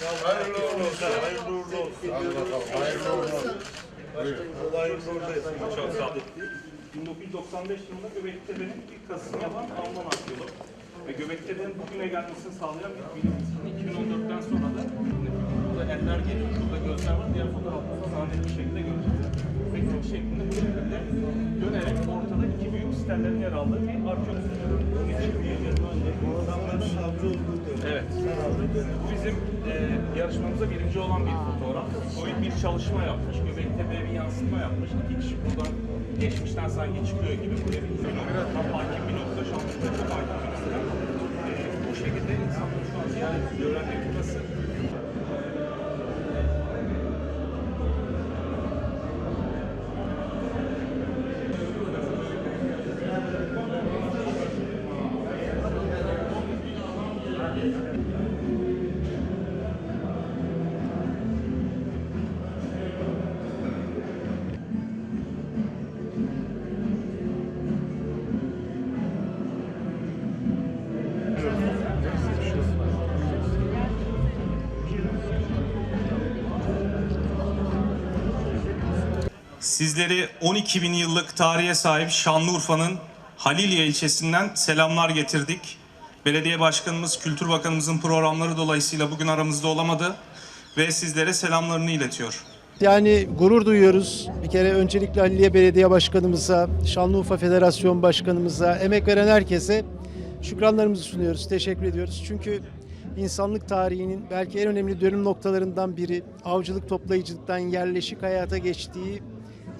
Hayırlı uğurlu olsun. Hayırlı uğurlu olsun. Hayırlı uğurlu olsun. Hayırlı uğurlu olsun. Çok sağ olun. 1995 yılında Göbektepe'nin ilk kazısını yapan Alman arkeolog. Ve Göbektepe'nin bugüne gelmesini sağlayan bir bilim insanı. 2014'ten sonra da burada eller geliyor, burada gözler var. Diğer fotoğraflarda bir şekilde göreceğiz. Spektrüm şeklinde bu şekilde dönerek büyük stellerin yer aldığı bir arkeolog. Evet. Bizim e, yarışmamızda birinci olan bir fotoğraf. Boyut bir çalışma yapmış. Göbektepe'ye bir yansıtma yapmış. İki kişi buradan geçmişten sanki çıkıyor gibi buraya bir nokta. Hakim bir nokta anda çok hakim bir nokta. E, bu şekilde insanlar şu an ziyaret ediyorlar ve Sizleri 12 bin yıllık tarihe sahip Şanlıurfa'nın Haliliye ilçesinden selamlar getirdik. Belediye Başkanımız, Kültür Bakanımızın programları dolayısıyla bugün aramızda olamadı ve sizlere selamlarını iletiyor. Yani gurur duyuyoruz. Bir kere öncelikle Haliliye Belediye Başkanımıza, Şanlıurfa Federasyon Başkanımıza, emek veren herkese şükranlarımızı sunuyoruz. Teşekkür ediyoruz. Çünkü insanlık tarihinin belki en önemli dönüm noktalarından biri avcılık toplayıcılıktan yerleşik hayata geçtiği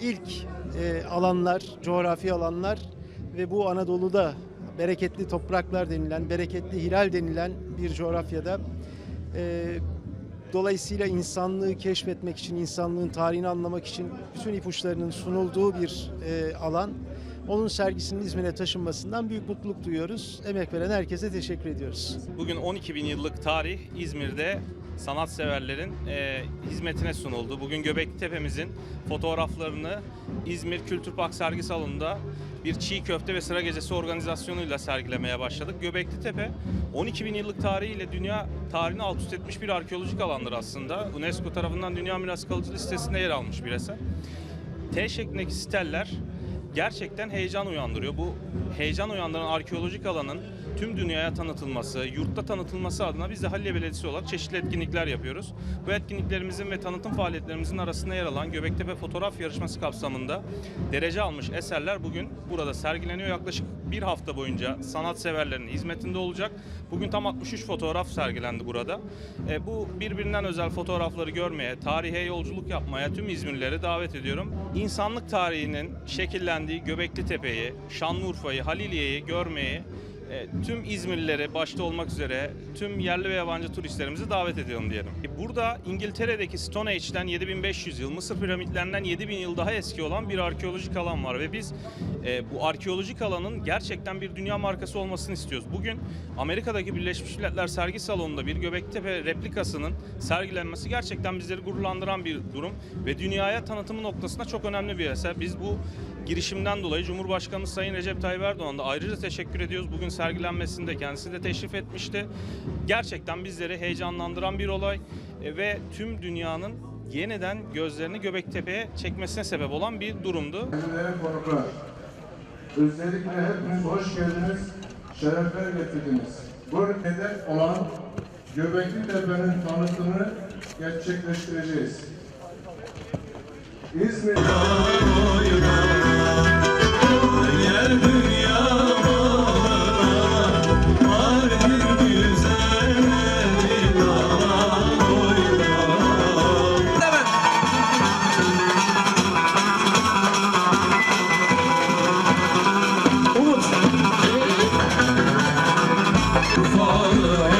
ilk e, alanlar, coğrafi alanlar ve bu Anadolu'da bereketli topraklar denilen, bereketli hilal denilen bir coğrafyada e, Dolayısıyla insanlığı keşfetmek için, insanlığın tarihini anlamak için bütün ipuçlarının sunulduğu bir e, alan. Onun sergisinin İzmir'e taşınmasından büyük mutluluk duyuyoruz. Emek veren herkese teşekkür ediyoruz. Bugün 12 bin yıllık tarih İzmir'de sanatseverlerin e, hizmetine sunuldu. Bugün Göbeklitepe'mizin fotoğraflarını İzmir Kültür Park sergi salonunda bir çiğ köfte ve sıra gecesi organizasyonuyla sergilemeye başladık. Göbeklitepe 12 bin yıllık tarihiyle dünya tarihini alt üst etmiş bir arkeolojik alandır aslında. UNESCO tarafından Dünya Miras Kalıcı listesinde yer almış bir eser. T şeklindeki steller gerçekten heyecan uyandırıyor. Bu heyecan uyandıran arkeolojik alanın tüm dünyaya tanıtılması, yurtta tanıtılması adına biz de Halilye Belediyesi olarak çeşitli etkinlikler yapıyoruz. Bu etkinliklerimizin ve tanıtım faaliyetlerimizin arasında yer alan Göbektepe Fotoğraf Yarışması kapsamında derece almış eserler bugün burada sergileniyor. Yaklaşık bir hafta boyunca sanatseverlerin hizmetinde olacak. Bugün tam 63 fotoğraf sergilendi burada. E, bu birbirinden özel fotoğrafları görmeye, tarihe yolculuk yapmaya tüm İzmirlileri davet ediyorum. İnsanlık tarihinin şekillendiği Göbekli Tepe'yi, Şanlıurfa'yı, Haliliye'yi görmeyi e, tüm İzmirlileri başta olmak üzere tüm yerli ve yabancı turistlerimizi davet ediyorum diyelim. E, Burada İngiltere'deki Stone Age'den 7500 yıl, Mısır piramitlerinden 7000 yıl daha eski olan bir arkeolojik alan var ve biz e, bu arkeolojik alanın gerçekten bir dünya markası olmasını istiyoruz. Bugün Amerika'daki Birleşmiş Milletler sergi salonunda bir Göbektepe replikasının sergilenmesi gerçekten bizleri gururlandıran bir durum ve dünyaya tanıtımı noktasında çok önemli bir eser. Biz bu girişimden dolayı Cumhurbaşkanımız Sayın Recep Tayyip Erdoğan'a ayrıca teşekkür ediyoruz. Bugün sergilenmesinde kendisi de teşrif etmişti. Gerçekten bizleri heyecanlandıran bir olay e, ve tüm dünyanın yeniden gözlerini Göbektepe'ye çekmesine sebep olan bir durumdu. Özellikle hepiniz hoş geldiniz, şerefler getirdiniz. Bu hedef olan Göbekli Tepe'nin tanıtımını gerçekleştireceğiz. İzmir Father.